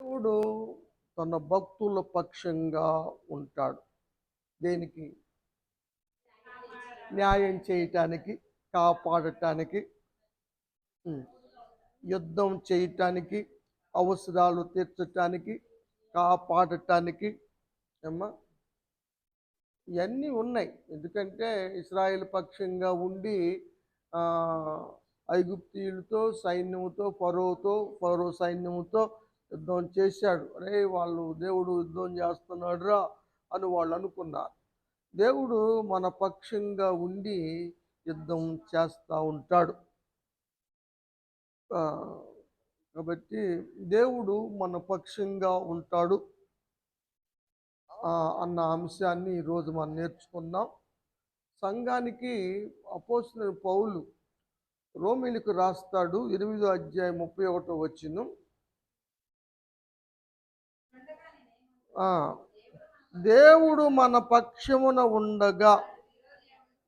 దేవుడు తన భక్తుల పక్షంగా ఉంటాడు. దేనికి? న్యాయం చేయటానికి కాపాడటానికి యుద్ధం చేయటానికి అవసరాలు తీర్చటానికి కాపాడటానికి ఏమ్మా ఇవన్నీ ఉన్నాయి. ఎందుకంటే ఇస్రాయేల్ పక్షంగా ఉండి ఐగుప్తీయులతో సైన్యంతో ఫరోతో ఫరో సైన్యంతో యుద్ధం చేశాడు. అరే వాళ్ళు దేవుడు యుద్ధం చేస్తున్నాడు రా అని వాళ్ళు అనుకున్నారు. దేవుడు మన పక్షంగా ఉండి యుద్ధం చేస్తూ ఉంటాడు. కాబట్టి దేవుడు మన పక్షంగా ఉంటాడు. అన్న అంశాన్ని ఈరోజు మనం నేర్చుకున్నాం సంఘానికి అపోసిన పౌలు రోమిలకు రాస్తాడు. ఎనిమిదో అధ్యాయం ముప్పై ఒకటో వచ్చిన దేవుడు మన పక్షమున ఉండగా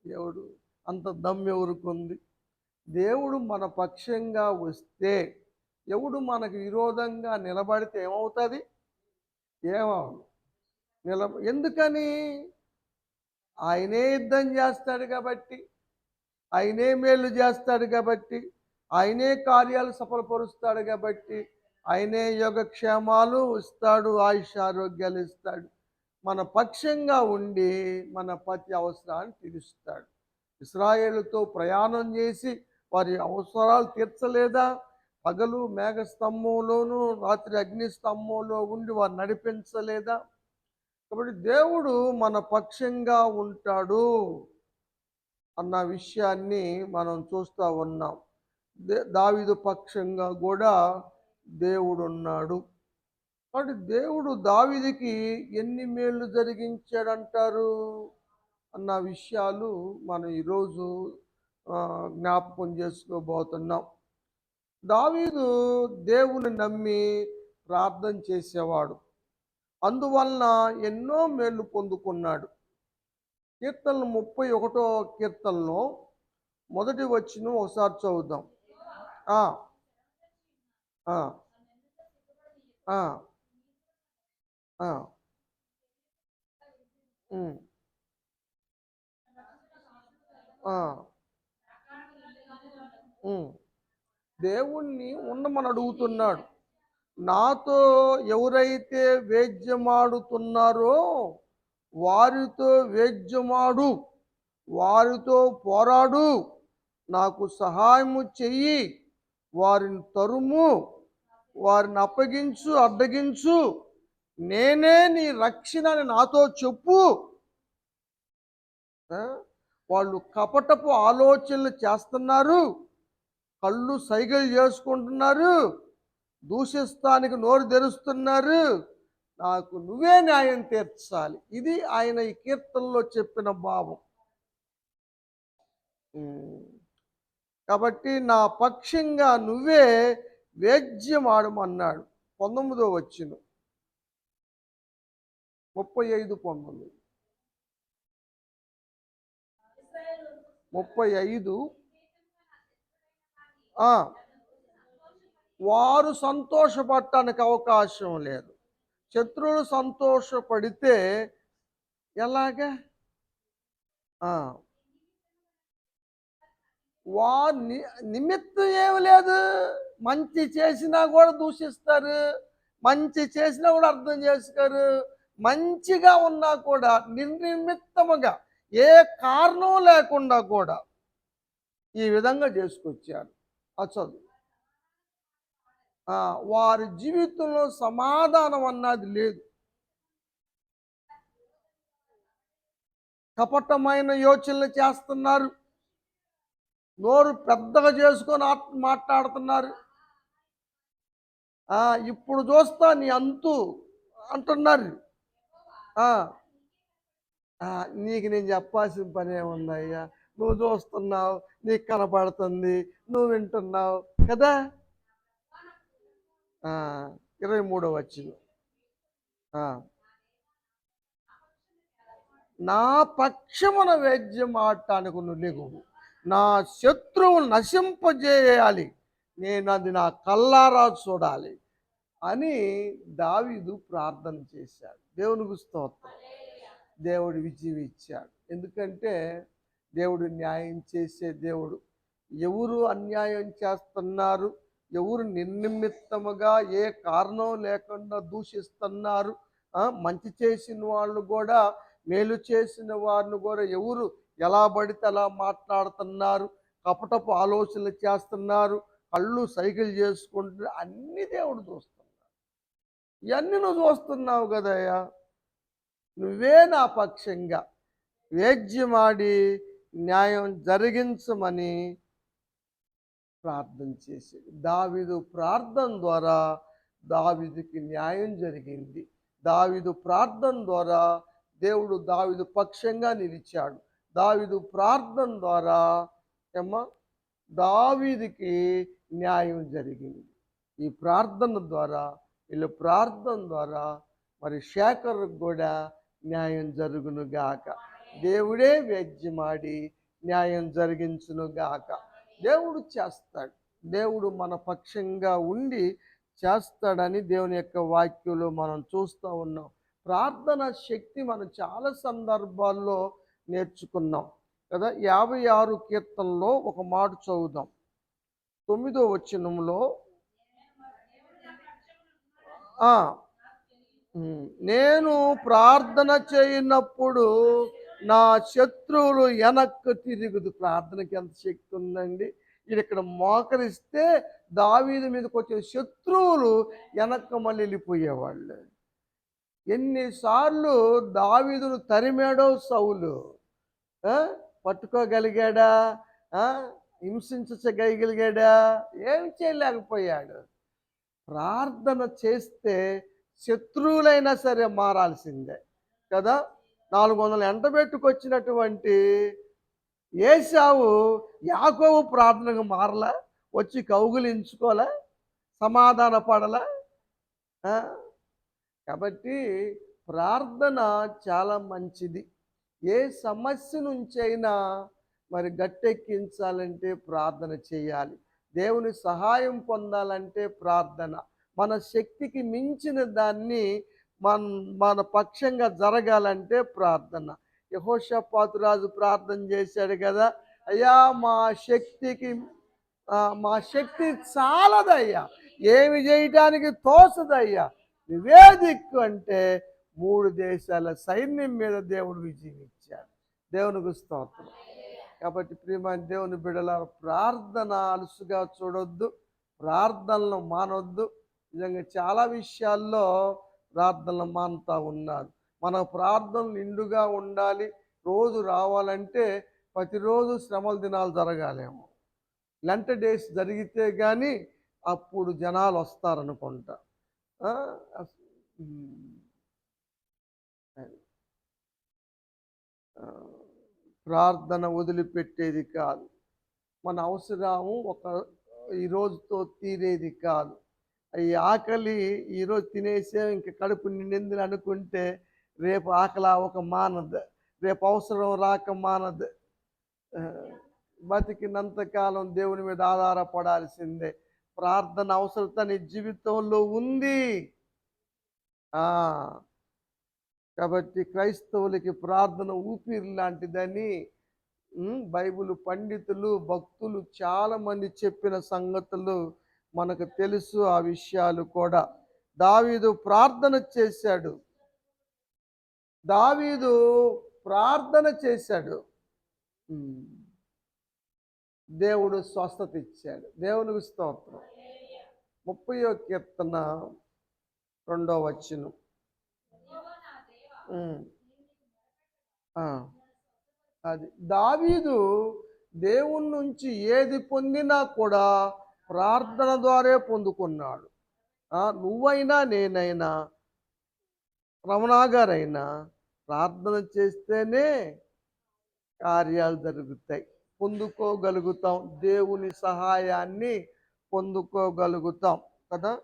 దేవుడు అంత దమ్ ఎవరుకుంది? దేవుడు మన పక్షంగా వస్తే ఎవడు మనకు విరోధంగా నిలబడితే ఏమవుతుంది? ఏమవును నిలబ ఎందుకని? ఆయనే యుద్ధం చేస్తాడు కాబట్టి ఆయనే మేలు చేస్తాడు కాబట్టి ఆయనే కార్యాలు సఫలపరుస్తాడు కాబట్టి ఆయనే యోగక్షేమాలు ఇస్తాడు ఆయుష్ ఆరోగ్యాలు ఇస్తాడు. మన పక్షంగా ఉండి మన ప్రతి అవసరాన్ని తీరుస్తాడు. ఇస్రాయేళ్ళతో ప్రయాణం చేసి వారి అవసరాలు తీర్చలేదా? పగలు మేఘస్తంభంలోను రాత్రి అగ్నిస్తంభంలో ఉండి వారు నడిపించలేదా? కాబట్టి దేవుడు మన పక్షంగా ఉంటాడు అన్న విషయాన్ని మనం చూస్తూ ఉన్నాం. దే దావిదు పక్షంగా కూడా దేవుడున్నాడు. కాబట్టి దేవుడు దావిదికి ఎన్ని మేళ్ళు జరిగించాడంటారు? అన్న విషయాలు మనం ఈరోజు జ్ఞాపకం చేసుకోబోతున్నాం. దావీదు దేవుని నమ్మి ప్రార్థన చేసేవాడు. అందువలన ఎన్నో మేళ్ళు పొందుకున్నాడు. కీర్తనలు ముప్పై ఒకటో కీర్తనలో మొదటి వచ్చిన ఒకసారి చదువుదాం ఆ, ఆ, ఆ, ఆ, ఉమ్, ఆ, ఉమ్. దేవుణ్ణి ఉండమని అడుగుతున్నాడు. నాతో ఎవరైతే వేద్యమాడుతున్నారో వారితో వేద్యమాడు. వారితో పోరాడు. నాకు సహాయము చెయ్యి. వారిని తరుము. వారిని అప్పగించు అడ్డగించు. నేనే నీ రక్షణ అని నాతో చెప్పు. వాళ్ళు కపటపు ఆలోచనలు చేస్తున్నారు. కళ్ళు సైగలు చేసుకుంటున్నారు. దూషిస్తానికి నోరు తెరుస్తున్నారు. నాకు నువ్వే న్యాయం తీర్చాలి. ఇది ఆయన ఈ కీర్తనలో చెప్పిన భావం. కాబట్టి నా పక్షంగా నువ్వే వేద్యమాడమన్నాడు. పంతొమ్మిదో వచ్చిన ముప్పై ఐదు పంతొమ్మిది. ముప్పై ఐదు. వారు సంతోషపడటానికి అవకాశం లేదు. శత్రువులు సంతోషపడితే ఎలాగా? ఆ, వా నిమిత్తం ఏమి లేదు. మంచి చేసినా కూడా దూషిస్తారు మంచి చేసినా కూడా అర్థం చేసుకోరు మంచిగా ఉన్నా కూడా నిర్నిమిత్తముగా ఏ కారణం లేకుండా కూడా ఈ విధంగా చేసుకొచ్చారు. అసలు వారి జీవితంలో సమాధానం అన్నది లేదు. కపటమైన యోచనలు చేస్తున్నారు. నోరు పెద్దగా చేసుకొని మాట్లాడుతున్నారు. ఇప్పుడు చూస్తా నీ అంతు అంటున్నారు. నీకు నేను చెప్పాల్సిన పని ఏముందయ్యా నువ్వు చూస్తున్నావు నీకు కనపడుతుంది నువ్వు వింటున్నావు కదా? ఇరవై మూడో వచ్చింది నా పక్షమున వేద్యం ఆడటానికి నువ్వు లెగువు నా శత్రువు నశింపజేయాలి. నేను అది నా కల్లారా చూడాలి అని దావీదు ప్రార్థన చేశాడు. దేవునికి స్తోత్రం. దేవుడు విజయం ఇచ్చాడు. ఎందుకంటే దేవుడు న్యాయం చేసే దేవుడు. ఎవరు అన్యాయం చేస్తున్నారు? ఎవరు నిర్నిమిత్తముగా ఏ కారణం లేకుండా దూషిస్తున్నారు? మంచి చేసిన వాళ్ళు కూడా మేలు చేసిన వారిని కూడా ఎవరు ఎలా పడితే అలా మాట్లాడుతున్నారు? కపటపు ఆలోచనలు చేస్తున్నారు? కళ్ళు సైకిల్ చేసుకుంటే అన్ని దేవుడు చూస్తున్నాడు. ఇవన్నీ నువ్వు చూస్తున్నావు కదయ్యా. నువ్వే నా పక్షంగా వేద్యమాడి న్యాయం జరిగించమని ప్రార్థన చేసేది. దావిదు ప్రార్థన ద్వారా దావీదుకి న్యాయం జరిగింది. దావిదు ప్రార్థన ద్వారా దేవుడు దావిదు పక్షంగా నిలిచాడు. దావిదు ప్రార్థన ద్వారా ఏమ్మా? దావీదుకి న్యాయం జరిగింది. ఈ ప్రార్థన ద్వారా వీళ్ళ ప్రార్థన ద్వారా మరి శేఖర్కు కూడా న్యాయం జరుగును గాక. దేవుడే వ్యాజ్యమాడి న్యాయం జరిగించును గాక. దేవుడు చేస్తాడు. దేవుడు మన పక్షంగా ఉండి చేస్తాడని దేవుని యొక్క వాక్యంలో మనం చూస్తూ ఉన్నాం. ప్రార్థన శక్తి మనం చాలా సందర్భాల్లో నేర్చుకున్నాం. కదా? యాభై ఆరు కీర్తనలో ఒక మాట చదువుదాం. తొమ్మిదో వచనంలో నేను ప్రార్థన చేయనప్పుడు నా శత్రువులు వెనక్కు తిరుగుదు. ప్రార్థనకి ఎంత శక్తి ఉందండి? ఇది ఇక్కడ మోకరిస్తే దావీదు మీదకి వచ్చే శత్రువులు వెనక్కు మళ్ళీ వెళ్ళిపోయేవాళ్ళు. ఎన్నిసార్లు దావీదును తరిమాడో సౌలు పట్టుకోగలిగాడా? హింసించగలిగాడా? ఏమి చేయలేకపోయాడు? ప్రార్థన చేస్తే శత్రువులైనా సరే మారాల్సిందే కదా? నాలుగు వందల ఎండబెట్టుకొచ్చినటువంటి ఏసావు యాకోవు ప్రార్థనకు మారలా? వచ్చి కౌగులించుకోలే? సమాధాన పడలా? కాబట్టి ప్రార్థన చాలా మంచిది. ఏ సమస్య నుంచైనా మరి గట్టెక్కించాలంటే ప్రార్థన చేయాలి. దేవుని సహాయం పొందాలంటే ప్రార్థన. మన శక్తికి మించిన దాన్ని మన మన పక్షంగా జరగాలంటే ప్రార్థన. యహోషపాతురాజు ప్రార్థన చేశాడు కదా. అయ్యా మా శక్తికి మా శక్తి చాలదయ్యా. ఏమి చేయటానికి తోసదయ్యా నువ్వే దిక్కు అంటే మూడు దేశాల సైన్యం మీద దేవుడు విజయం ఇచ్చాడు. దేవునికి స్తోత్రం. కాబట్టి ప్రియమైన దేవుని బిడల ప్రార్థన అలుసుగా చూడొద్దు ప్రార్థనలు మానొద్దు. నిజంగా చాలా విషయాల్లో ప్రార్థనలు మానుతూ ఉన్నారు. మన ప్రార్థనలు నిండుగా ఉండాలి. రోజు రావాలంటే ప్రతిరోజు శ్రమల దినాలు జరగాలేమో. లెంట డేస్ జరిగితే కానీ అప్పుడు జనాలు వస్తారనుకుంటా. ఆ, ప్రార్థన వదిలిపెట్టేది కాదు. మన అవసరము ఒక ఈరోజుతో తీరేది కాదు. ఈ ఆకలి ఈరోజు తినేసే ఇంక కడుపు నిండింది అనుకుంటే రేపు ఆకలి ఒక మానదు రేపు అవసరం రాక మానదు. బతికినంతకాలం బతికినంత కాలం దేవుని మీద ఆధారపడాల్సిందే. ప్రార్థన అవసరత నీ జీవితంలో ఉంది. ఆ కాబట్టి క్రైస్తవులకి ప్రార్థన ఊపిరి లాంటిదని బైబిల్ పండితులు భక్తులు చాలామంది చెప్పిన సంగతులు మనకు తెలుసు ఆ విషయాలు కూడా. దావీదు ప్రార్థన చేశాడు. దావీదు ప్రార్థన చేశాడు. దేవుడు స్వస్థత ఇచ్చాడు. దేవునికి స్తోత్రం. ముప్పయో కీర్తన రెండో వచ్చినం అది దావీదు దేవుని నుంచి ఏది పొందినా కూడా ప్రార్థన ద్వారే పొందుకున్నాడు. నువ్వైనా నేనైనా రమణాగారైనా ప్రార్థన చేస్తేనే కార్యాలు జరుగుతాయి. పొందుకోగలుగుతాం. దేవుని సహాయాన్ని పొందుకోగలుగుతాం. కదా?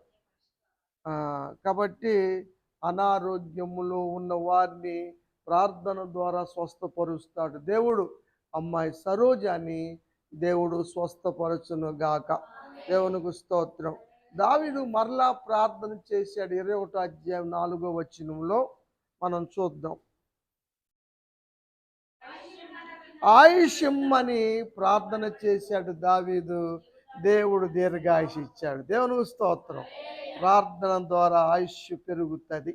కాబట్టి అనారోగ్యములో ఉన్న వారిని ప్రార్థన ద్వారా స్వస్థపరుస్తాడు. దేవుడు అమ్మాయి సరోజాని దేవుడు స్వస్థపరచును గాక. దేవునికి స్తోత్రం. దావీదు మరలా ప్రార్థన చేశాడు ఇరవై ఒకటో అధ్యాయం నాలుగో వచనంలో. మనం చూద్దాం. ఆయుష్యమ్మని ప్రార్థన చేశాడు దావీదు. దేవుడు దీర్ఘాయుష ఇచ్చాడు. దేవునికి స్తోత్రం. ప్రార్థన ద్వారా ఆయుష్ పెరుగుతుంది.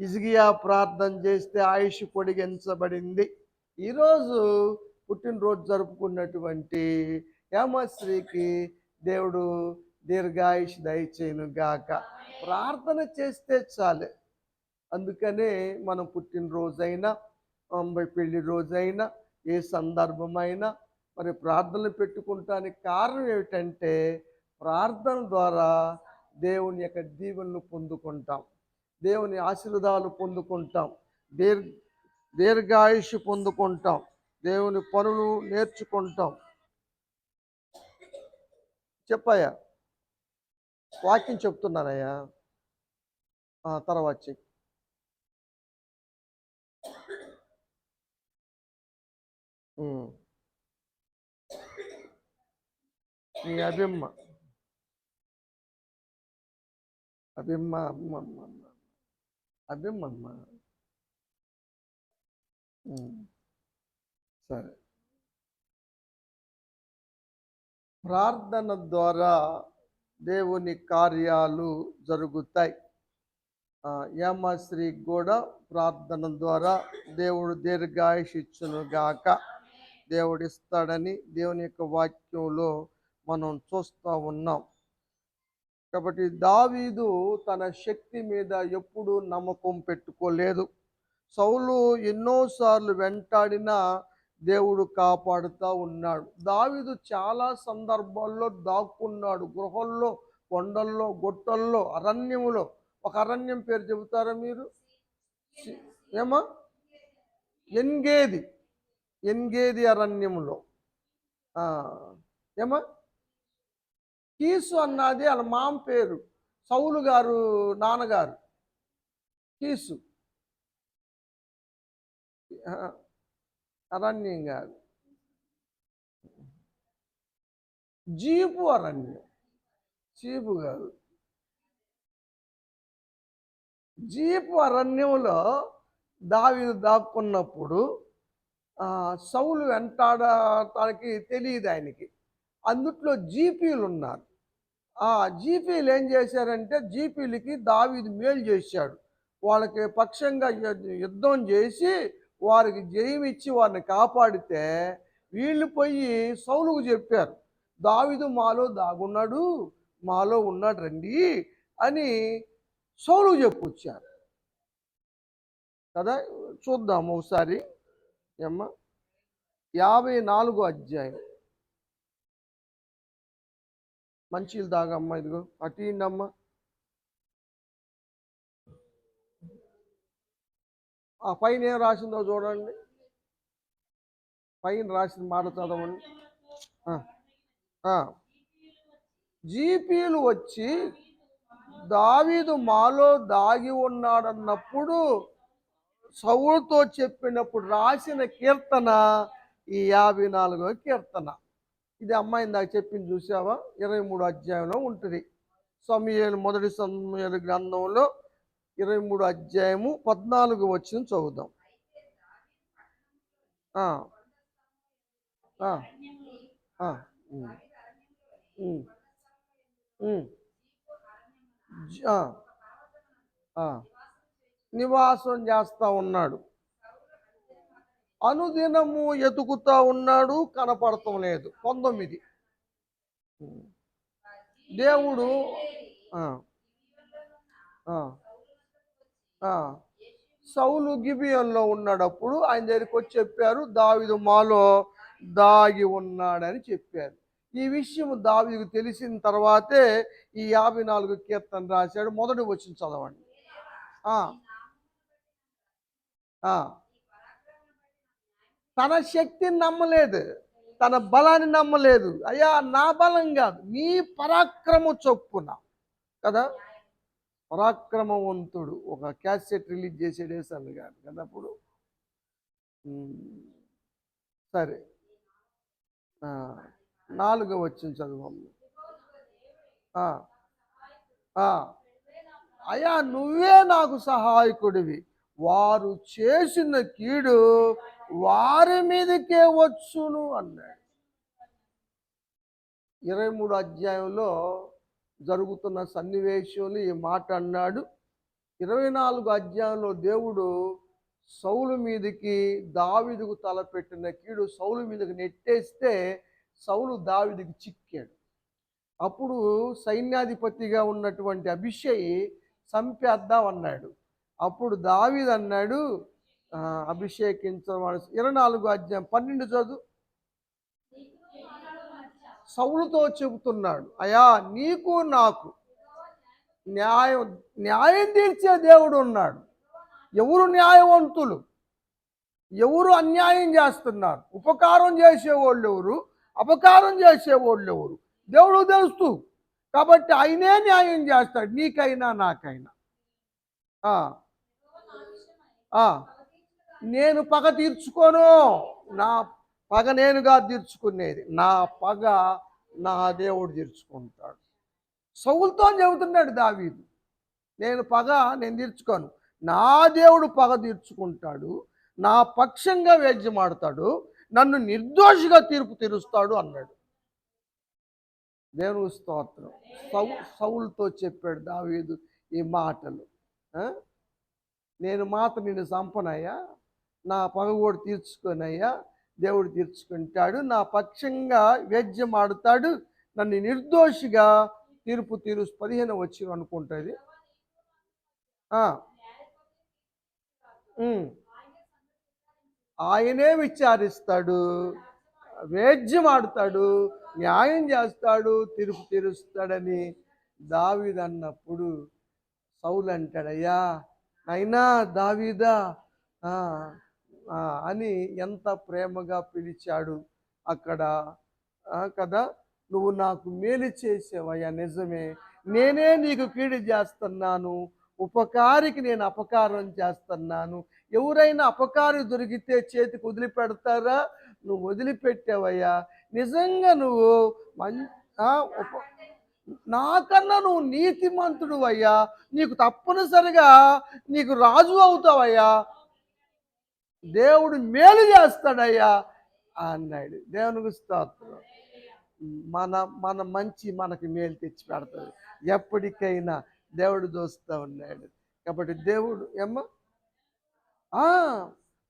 ఇజిగియా ప్రార్థన చేస్తే ఆయుష్ పొడిగించబడింది. ఈరోజు పుట్టినరోజు జరుపుకున్నటువంటి యామశ్రీకి దేవుడు దీర్ఘాయుష్ దయచేయను గాక. ప్రార్థన చేస్తే చాలు. అందుకనే మనం పుట్టినరోజైనా అంబై పెళ్ళి రోజైనా ఏ సందర్భమైనా మరి ప్రార్థనలు పెట్టుకుంటానికి కారణం ఏమిటంటే ప్రార్థన ద్వారా దేవుని యొక్క దీవెనలు పొందుకుంటాం. దేవుని ఆశీర్వాదాలు పొందుకుంటాం. దీర్ దీర్ఘాయుష్ పొందుకుంటాం. దేవుని పనులు నేర్చుకుంటాం. చెప్పయ్యా వాక్యం చెప్తున్నానయ్యా. తర్వాత చెక్ ఉమ్. అభిమ్మ. అభిమ్మ అమ్మమ్మ అభిమ్మమ్మ సరే. ప్రార్థన ద్వారా దేవుని కార్యాలు జరుగుతాయి. ఆ, కూడా ప్రార్థన ద్వారా దేవుడు దీర్ఘాయుషిచ్చును గాక దేవుడిస్తాడని దేవుని యొక్క వాక్యంలో మనం చూస్తూ ఉన్నాం. కాబట్టి దావీదు తన శక్తి మీద ఎప్పుడూ నమ్మకం పెట్టుకోలేదు. సౌలు ఎన్నోసార్లు వెంటాడినా దేవుడు కాపాడుతూ ఉన్నాడు. దావీదు చాలా సందర్భాల్లో దాక్కున్నాడు. గృహల్లో కొండల్లో గొట్టల్లో అరణ్యములో. ఒక అరణ్యం పేరు చెబుతారా మీరు? ఏమా? ఎన్గేది. ఎన్గేది అరణ్యములో. ఏమా? కీసు అన్నది వాళ్ళ మామ పేరు సౌలు గారు నాన్నగారు. కీసు. అరణ్యం కాదు. జీపు అరణ్యం. జీపు కాదు. జీపు అరణ్యంలో దావీదు దాక్కున్నప్పుడు సౌలు వెంటాడటానికి తెలియదు ఆయనకి. అందుట్లో జీపీలు ఉన్నారు. జీపీలు ఏం చేశారంటే జీపీలకి దావీదు మేలు చేశాడు. వాళ్ళకి పక్షంగా యుద్ధం చేసి వారికి జయం ఇచ్చి వారిని కాపాడితే వీళ్ళు పోయి సౌలుకు చెప్పారు దావిదు మాలో దాగున్నాడు మాలో ఉన్నాడు రండి అని సౌలు చెప్పుకొచ్చారు. కదా చూద్దాము ఒకసారి. ఏమ్మా? యాభై నాలుగో అధ్యాయం. మంచిలు దాగమ్మా ఇదిగో. అటు అమ్మా ఆ పైన ఏం రాసిందో చూడండి. పైన రాసిన మాట చదవండి. జీపీలు వచ్చి దావీదు మాలో దాగి ఉన్నాడన్నప్పుడు సౌలుతో చెప్పినప్పుడు రాసిన కీర్తన ఈ యాభై నాలుగో కీర్తన. ఇది అమ్మాయి ఇందాక చెప్పింది చూసావా? ఇరవై మూడు అధ్యాయంలో ఉంటుంది. సమయాలు మొదటి సమయాలు గ్రంథంలో ఇరవై మూడు అధ్యాయము పద్నాలుగు వచ్చిన చదువుదాం. నివాసం చేస్తూ ఉన్నాడు. అనుదినము ఎతుకుతా ఉన్నాడు కనపడటం లేదు. పంతొమ్మిది. దేవుడు సౌలు గిబియంలో ఉన్నాడప్పుడు ఆయన దగ్గరికి వచ్చి చెప్పారు దావిదు మాలో దాగి ఉన్నాడని చెప్పారు. ఈ విషయం దావిదుకు తెలిసిన తర్వాతే ఈ యాభై నాలుగు కీర్తన రాశాడు. మొదటి వచ్చిన చదవండి. ఆ, ఆ. తన శక్తిని నమ్మలేదు తన బలాన్ని నమ్మలేదు. అయ్యా నా బలం కాదు నీ పరాక్రమ చొప్పున. కదా? పరాక్రమవంతుడు. ఒక క్యాసెట్ రిలీజ్ చేసేడే సార్లు కాదు కదా అప్పుడు? సరే. నాలుగో వచ్చిన చదువు. అయ్యా నువ్వే నాకు సహాయకుడివి. వారు చేసిన కీడు వారి మీదకే వచ్చును అన్నాడు. ఇరవై మూడు అధ్యాయంలో జరుగుతున్న సన్నివేశంలో ఈ మాట అన్నాడు. ఇరవై నాలుగు అధ్యాయంలో దేవుడు సౌలు మీదకి దావిదుకు తలపెట్టిన కీడు సౌలు మీదకి నెట్టేస్తే సౌలు దావిదికి చిక్కాడు. అప్పుడు సైన్యాధిపతిగా ఉన్నటువంటి అభిషేయి చంపేద్దాం అన్నాడు. అప్పుడు దావీద్ అన్నాడు అభిషేకించడం ఇరవై నాలుగు అధ్యాయం పన్నెండు చదువు. సౌలుతో చెబుతున్నాడు అయా నీకు నాకు న్యాయం న్యాయం తీర్చే దేవుడు ఉన్నాడు. ఎవరు న్యాయవంతులు? ఎవరు అన్యాయం చేస్తున్నారు? ఉపకారం చేసేవాళ్ళు ఎవరు? అపకారం చేసేవాళ్ళు ఎవరు? దేవుడు తెలుస్తూ కాబట్టి ఆయనే న్యాయం చేస్తాడు నీకైనా నాకైనా. నేను పగ తీర్చుకోను. నా పగ నేనుగా తీర్చుకునేది. నా పగ నా దేవుడు తీర్చుకుంటాడు. సౌలతో చెబుతున్నాడు దావీదు నేను పగ నేను తీర్చుకోను. నా దేవుడు పగ తీర్చుకుంటాడు. నా పక్షంగా వేద్యమాడతాడు. నన్ను నిర్దోషిగా తీర్పు తీరుస్తాడు అన్నాడు. దేవుని స్తోత్రం. సౌ సౌలుతో చెప్పాడు దావీదు ఈ మాటలు. నేను మాత్రం నిన్ను చంపనయ్యా. నా పగ కూడా తీర్చుకొనయ్యా దేవుడు తీర్చుకుంటాడు. నా పక్షంగా వేద్యం ఆడుతాడు నన్ను నిర్దోషిగా తీర్పు తీరు పదిహేను వచ్చి అనుకుంటుంది. ఆయనే విచారిస్తాడు. వేద్యం ఆడుతాడు న్యాయం చేస్తాడు. తీర్పు తీరుస్తాడని దావిదన్నప్పుడు సౌలు అంటాడయ్యా అయినా దావీదా అని ఎంత ప్రేమగా పిలిచాడు అక్కడ. కదా? నువ్వు నాకు మేలు చేసేవయ్యా నిజమే. నేనే నీకు కీడు చేస్తున్నాను. ఉపకారికి నేను అపకారం చేస్తున్నాను. ఎవరైనా అపకారి దొరికితే చేతికి వదిలిపెడతారా? నువ్వు వదిలిపెట్టావయ్యా. నిజంగా నువ్వు మం ఉప నాకన్నా నువ్వు నీతిమంతుడు అయ్యా నీకు తప్పనిసరిగా నీకు రాజు అవుతావయ్యా. దేవుడు మేలు చేస్తాడయ్యా అన్నాడు. దేవునికి స్తోత్రం. మన మన మంచి మనకి మేలు తెచ్చి పెడతాడు. ఎప్పటికైనా దేవుడు చూస్తూ ఉన్నాడు. కాబట్టి దేవుడు ఏమ్మా?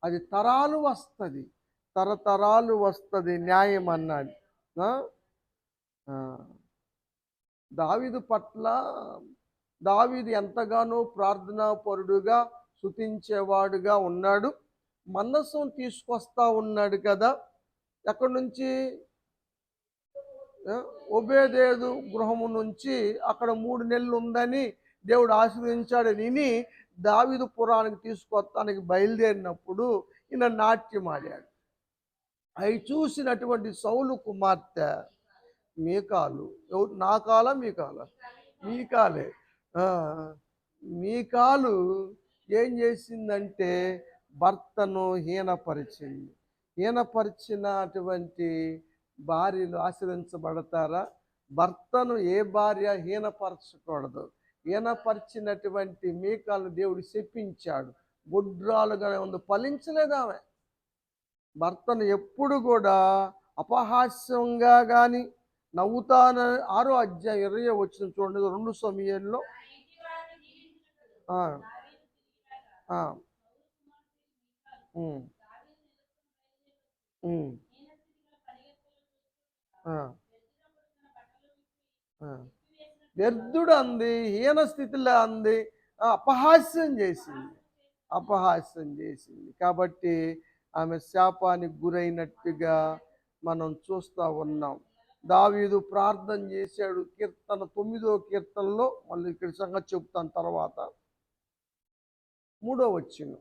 అది తరాలు వస్తుంది. తరతరాలు వస్తుంది న్యాయం అన్నాడు. దావిదు దావీదు పట్ల దావీదు ఎంతగానో ప్రార్థనాపరుడుగా శుతించేవాడుగా ఉన్నాడు. మందస్సం తీసుకొస్తా ఉన్నాడు కదా. ఎక్కడి నుంచి? ఆ, ఒబేదేదు గృహము నుంచి అక్కడ మూడు నెలలు ఉందని దేవుడు ఆశీర్వదించాడు. విని దావిదు పురానికి తీసుకొస్తానికి బయలుదేరినప్పుడు ఈయన నాట్యం ఆడాడు. అవి చూసినటువంటి సౌలు కుమార్తె మీకాలు ఎవరు? నా కాల మీ కాల? మీ కాలే. మీ కాలు ఏం చేసిందంటే భర్తను హీనపరిచింది. హీనపరిచినటువంటి భార్యలు ఆశ్రయించబడతారా? భర్తను ఏ భార్య హీనపరచకూడదు? హీనపరిచినటువంటి మీకాలను దేవుడు శపించాడు. గుడ్రాలుగానే ఉంది. ఫలించలేదు ఆమె. భర్తను ఎప్పుడు కూడా అపహాస్యంగా కానీ నవ్వుతాన ఆరో అధ్యాయం ఇరవై వచ్చిన చూడండి. రెండు సమయంలో. వ్యర్థుడు అంది హీన స్థితిలో అంది అపహాస్యం చేసింది. అపహాస్యం చేసింది. కాబట్టి ఆమె శాపానికి గురైనట్టుగా మనం చూస్తూ ఉన్నాం. దావీదు ప్రార్థన చేశాడు. కీర్తన తొమ్మిదో కీర్తనలో మళ్ళీ ఇక్కడ సంగతి చెప్తాను తర్వాత. మూడో వచ్చింది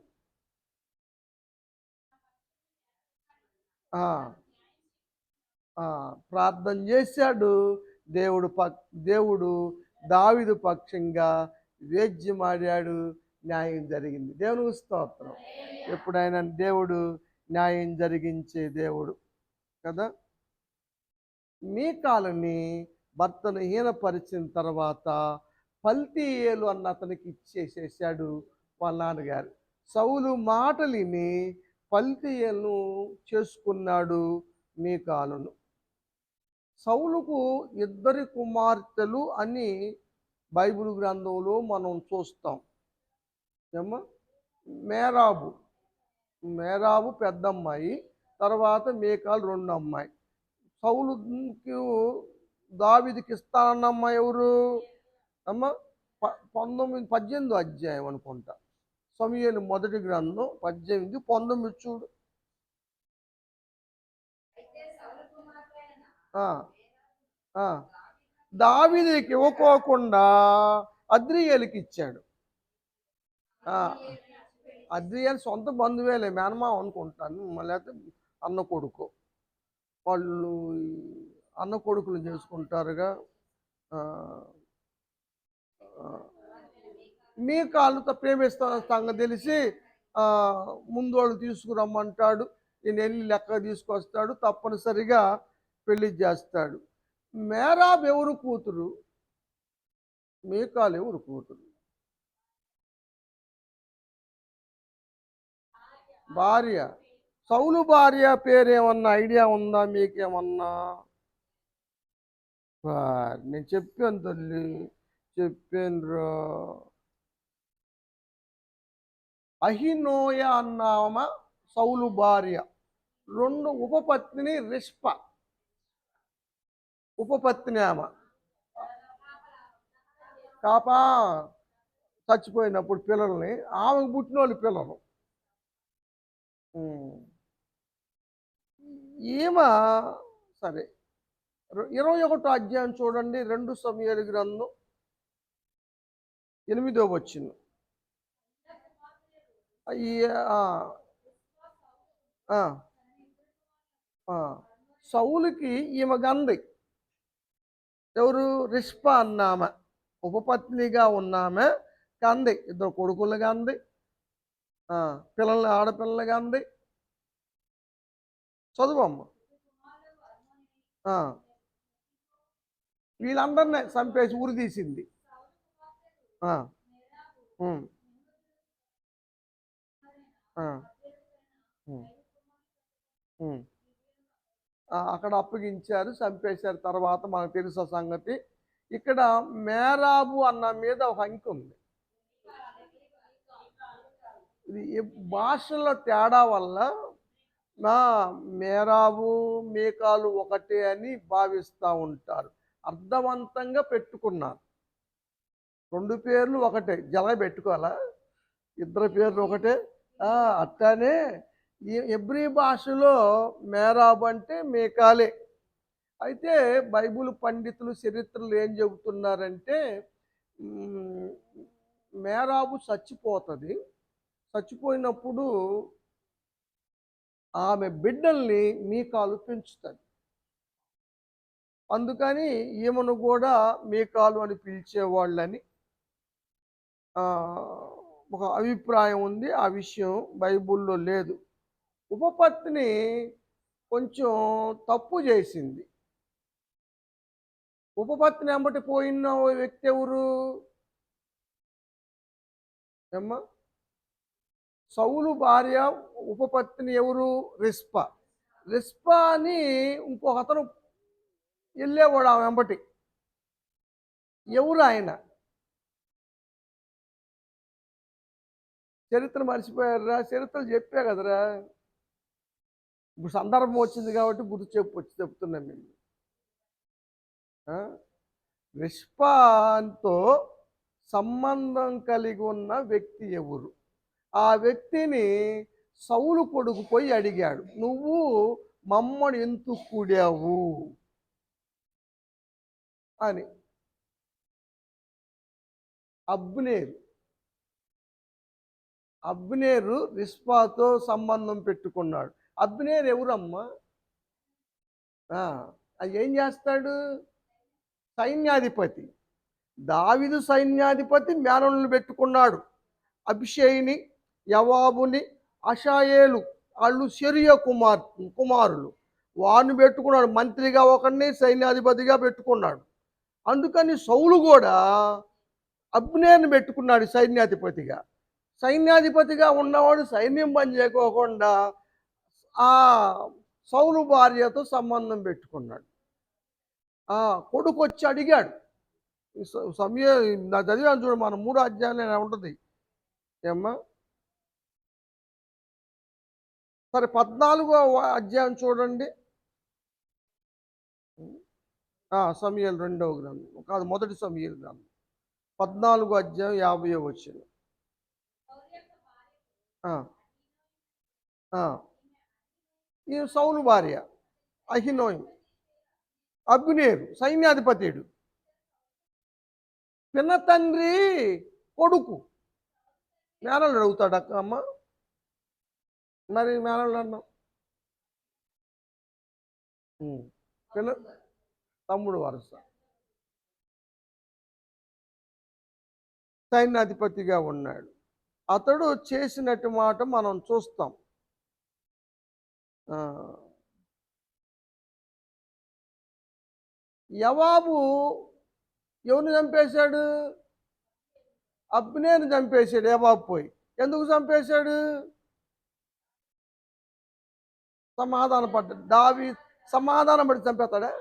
ప్రార్థన చేశాడు. దేవుడు పక్ దేవుడు దావిదు పక్షంగా వేద్యమాడాడు న్యాయం జరిగింది. దేవునికి స్తోత్రం. ఎప్పుడైనా దేవుడు న్యాయం జరిగించే దేవుడు కదా? మీ కాలని భర్తను హీనపరిచిన తర్వాత పల్తీయేలు అన్న అతనికి ఇచ్చేసేసాడు వాళ్ళ నాన్నగారు. సౌలు మాటలిని పల్తీయను చేసుకున్నాడు మీకాలను. సౌలుకు ఇద్దరి కుమార్తెలు అని బైబిల్ గ్రంథంలో మనం చూస్తాం. ఏమ్మా మేరాబు. మేరాబు పెద్దమ్మాయి తర్వాత మేకాలు రెండు అమ్మాయి సౌలుకి దావిదికి ఇస్తానన్న అమ్మాయి ఎవరు? అమ్మ ప పంతొమ్మిది పద్దెనిమిది అధ్యాయం అనుకుంటా. సమయలు మొదటి గ్రంథం పద్దెనిమిది పంతొమ్మిది చూడు. దావీదుకి ఇవ్వకోకుండా అద్రియేలుకి ఇచ్చాడు. అద్రియేలు సొంత బంధువేలే మేనమా అనుకుంటాను లేకపోతే అన్న కొడుకు. వాళ్ళు అన్న కొడుకులు చేసుకుంటారుగా. మీ కాళ్ళతో ప్రేమిస్తా సంగతి తెలిసి ముందోళ్ళు ముందు తీసుకురమ్మంటాడు. నేను వెళ్ళి లెక్క తీసుకొస్తాడు. తప్పనిసరిగా పెళ్ళి చేస్తాడు. మేరాబ్ ఎవరు కూతురు? మీకాలు ఎవరు కూతురు? భార్య. సౌలు భార్య పేరేమన్నా ఐడియా ఉందా మీకేమన్నా? నేను చెప్పాను తల్లి. చెప్పాను రా అహినోయ అన్నామ? సౌలు భార్య. రెండు ఉపపత్ని రిష్ప. ఉపపత్ని ఆమె. కాపా చచ్చిపోయినప్పుడు పిల్లల్ని ఆమెకు పుట్టిన వాళ్ళు పిల్లలు ఈమె సరే ఇరవై ఒకటో అధ్యాయం చూడండి రెండు సమయాలు గ్రంథం ఎనిమిదో వచ్చింది సౌలుకి ఈమె గంది ఎవరు? రిష్ప అన్నామె ఉపపత్నిగా ఉన్నామె కంది ఇద్దరు కొడుకులు కంది ఆ, పిల్లల్ని ఆడపిల్లలు కంది చదువమ్మ వీళ్ళందరినీ చంపేసి ఊరి తీసింది. అక్కడ అప్పగించారు చంపేశారు. తర్వాత మనకు తెలుసు సంగతి. ఇక్కడ మేరాబు అన్న మీద ఒక అంకి ఉంది. ఇది భాషలో తేడా వల్ల నా మేరాబు మేకాలు ఒకటే అని భావిస్తూ ఉంటారు. అర్థవంతంగా పెట్టుకున్నారు. రెండు పేర్లు ఒకటే. జల పెట్టుకోవాలా? ఇద్దరు పేర్లు ఒకటే. అట్లానే ఈ ఎబ్రి భాషలో మేరాబ్ అంటే మేకాలే. అయితే బైబిల్ పండితులు చరిత్రలు ఏం చెబుతున్నారంటే మేరాబు చచ్చిపోతుంది. చచ్చిపోయినప్పుడు ఆమె బిడ్డల్ని మీకాలు పెంచుతుంది. అందుకని ఈమెను కూడా మీకాలు అని పిలిచేవాళ్ళని ఒక అభిప్రాయం ఉంది. ఆ విషయం బైబిల్లో లేదు. ఉపపత్ని కొంచెం తప్పు చేసింది. ఉపపత్ని అంబటి పోయిన వ్యక్తి ఎవరు? ఏమ్మా? సౌలు భార్య ఉపపత్ని ఎవరు? రిస్ప. రిస్ప అని ఇంకొక అతను వెళ్ళేవాడు ఆమె వెంబటి. ఎవరు ఆయన? చరిత్ర మర్చిపోయారా చరిత్రలు చెప్పా కదరా. ఇప్పుడు సందర్భం వచ్చింది కాబట్టి గుర్తు చెప్పు వచ్చి చెప్తున్నాం మేము రిష్పాతో సంబంధం కలిగి ఉన్న వ్యక్తి ఎవరు? ఆ వ్యక్తిని సౌలు కొడుకు పోయి అడిగాడు నువ్వు మమ్మను ఎందుకు కూడావు? అని. అబ్నేరు అబ్నేరు రిస్పాతో సంబంధం పెట్టుకున్నాడు. అబ్నేరు ఎవరమ్మా? అది ఏం చేస్తాడు? సైన్యాధిపతి. దావిదు సైన్యాధిపతి మేనలను పెట్టుకున్నాడు. అభిషేయిని యవాబుని అషాయేలు వాళ్ళు శరీయ కుమార్ కుమారులు. వాడిని పెట్టుకున్నాడు. మంత్రిగా ఒకరిని సైన్యాధిపతిగా పెట్టుకున్నాడు. అందుకని సౌలు కూడా అబ్నేర్ని పెట్టుకున్నాడు సైన్యాధిపతిగా. సైన్యాధిపతిగా ఉన్నవాడు సైన్యం పని చేయకోకుండా ఆ సౌలు భార్యతో సంబంధం పెట్టుకున్నాడు. ఆ కొడుకు వచ్చి అడిగాడు సమయ నా చదివాను చూడు మన మూడు అధ్యాయంలో ఉంటుంది. ఏమ్మా? సరే పద్నాలుగో అధ్యాయం చూడండి. సమయాలు రెండవ గ్రంథం కాదు మొదటి సమయాలు గ్రంథం. పద్నాలుగో అధ్యాయం యాభై వచ్చింది ఈ సౌలు భార్య అహినోయం. అభినేరు సైన్యాధిపతిడు పిన్న తండ్రి కొడుకు. మేనల్లుడు అడుగుతాడు అక్క అమ్మ? మరి మేనల్లుడు అన్నాం ఉం. పిన్న తమ్ముడు వరుస. సైన్యాధిపతిగా ఉన్నాడు. అతడు చేసినట్టు మాట మనం చూస్తాం. యవాబు ఎవరిని చంపేశాడు? అబ్నేని చంపేశాడు యవాబు పోయి. ఎందుకు చంపేశాడు? సమాధాన పడ్డాడు దావి సమాధానం పడి చంపేస్తాడా?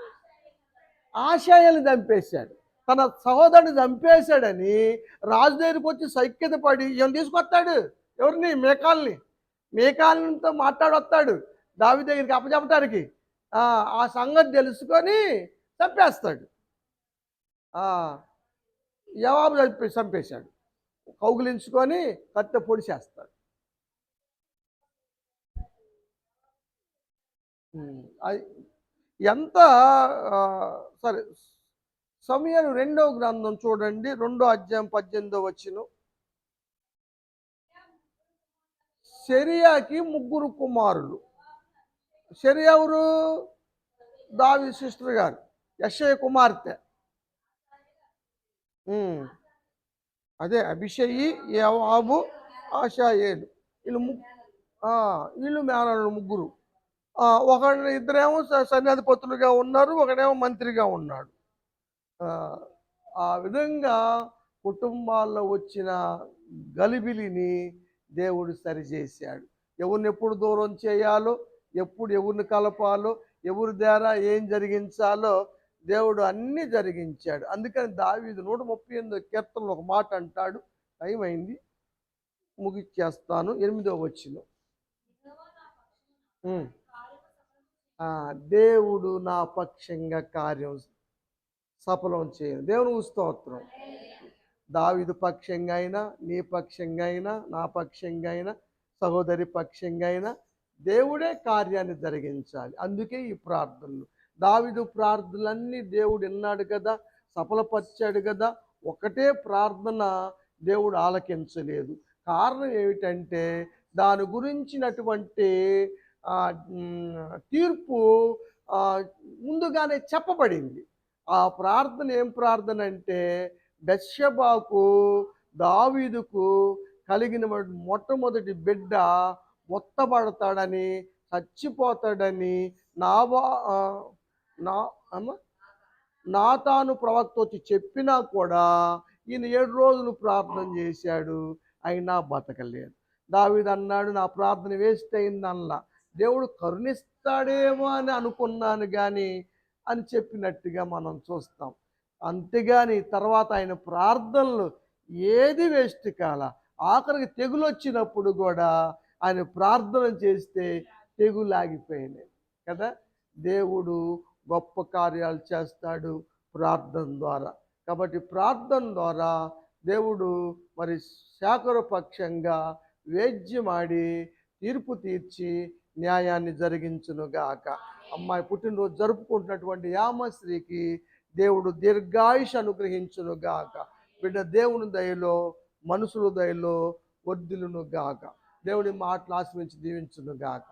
ఆశయాన్ని చంపేశాడు. తన సహోదరుని చంపేశాడని రాజు దగ్గరికి వచ్చి సైక్యత పడి ఏం తీసుకొస్తాడు. ఎవరిని? మేకాల్ని. మేకాలతో మాట్లాడొస్తాడు దావి దగ్గరికి అప్పచెప్పటానికి. ఆ సంగతి తెలుసుకొని చంపేస్తాడు. జవాబు చంపే చంపేశాడు. కౌగిలించుకొని కత్తి పొడిచేస్తాడు చేస్తాడు. ఎంత సరే సమయాలు రెండవ గ్రంథం చూడండి రెండో అధ్యాయం పద్దెనిమిదో వచ్చిన శరియాకి ముగ్గురు కుమారులు. శరియా ఎవరు? దావి సిస్టర్ గారు యశయ కుమార్తె. అదే అభిషయి యవాబు ఆశాయేలు వీళ్ళు వీళ్ళు మేనలు ముగ్గురు. ఒక ఇద్దరేమో స- సన్యాధిపతులుగా ఉన్నారు ఒకడేమో మంత్రిగా ఉన్నాడు. ఆ, విధంగా కుటుంబాల్లో వచ్చిన గలిబిలిని దేవుడు సరిచేశాడు. ఎవరిని ఎప్పుడు దూరం చేయాలో ఎప్పుడు ఎవరిని కలపాలో ఎవరి ద్వారా ఏం జరిగించాలో దేవుడు అన్నీ జరిగించాడు. అందుకని దావీదు నూట ముప్పై ఎనిమిదో కీర్తనలు ఒక మాట అంటాడు. టైం అయింది. ముగిచ్చేస్తాను. ఎనిమిదో వచ్చిన. దేవుడు నా పక్షంగా కార్యం సఫలం చేయను దేవుని స్తోత్రం. దావిదు పక్షంగా అయినా నీ పక్షంగా అయినా నా పక్షంగా అయినా సహోదరి పక్షంగా అయినా దేవుడే కార్యాన్ని జరిగించాలి. అందుకే ఈ ప్రార్థనలు. దావిదు ప్రార్థనలన్నీ దేవుడు విన్నాడు కదా సఫలపరిచాడు కదా ఒకటే ప్రార్థన దేవుడు ఆలకించలేదు. కారణం ఏమిటంటే దాని గురించినటువంటి తీర్పు ముందుగానే చెప్పబడింది. ఆ ప్రార్థన ఏం ప్రార్థన అంటే బెత్షెబాకు దావీదుకు కలిగిన మొట్టమొదటి బిడ్డ మొత్తపడతాడని చచ్చిపోతాడని నావా నా నా తాను నాతాను ప్రవక్త వచ్చి చెప్పినా కూడా ఈయన ఏడు రోజులు ప్రార్థన చేశాడు అయినా బతకలేదు. దావీదు అన్నాడు నా ప్రార్థన వేస్ట్ అయిందల్లా దేవుడు కరుణిస్తాడేమో అని అనుకున్నాను కానీ అని చెప్పినట్టుగా మనం చూస్తాం. అంతేగాని తర్వాత ఆయన ప్రార్థనలు ఏది వేస్ట్ కాల. ఆఖరికి తెగులు వచ్చినప్పుడు కూడా ఆయన ప్రార్థన చేస్తే తెగులు ఆగిపోయినాయి కదా. దేవుడు గొప్ప కార్యాలు చేస్తాడు ప్రార్థన ద్వారా. కాబట్టి ప్రార్థన ద్వారా దేవుడు మరి శాఖరపక్షంగా వేద్యమాడి తీర్పు తీర్చి న్యాయాన్ని జరిగించునుగాక. అమ్మాయి పుట్టినరోజు జరుపుకుంటున్నటువంటి యామశ్రీకి దేవుడు దీర్ఘాయుష్ అనుగ్రహించునుగాక బిడ్డ దేవుని దయలో మనుషుల దయలో వర్ధిల్లును గాక. దేవుని మాటలు ఆశ్రమించి దీవించును గాక.